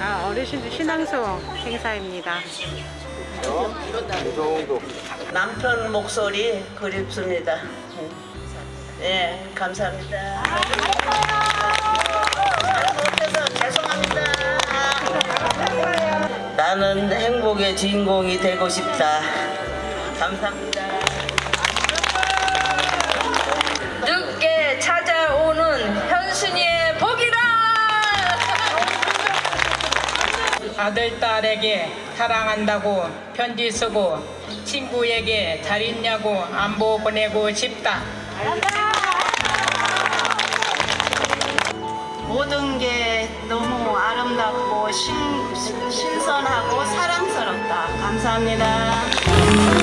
아, 어르신들 신앙송 행사입니다. 남편 목소리 그립습니다. 네, 감사합니다. 나는 행복의 주인공이 되고 싶다. 감사합니다. 늦게 찾아오는 현순이의 복이다. 아들, 딸에게 사랑한다고 편지 쓰고 친구에게 잘 있냐고 안부 보내고 싶다. 모든 게 너무 아름답고 신, 신선하고 사랑스럽다. 감사합니다.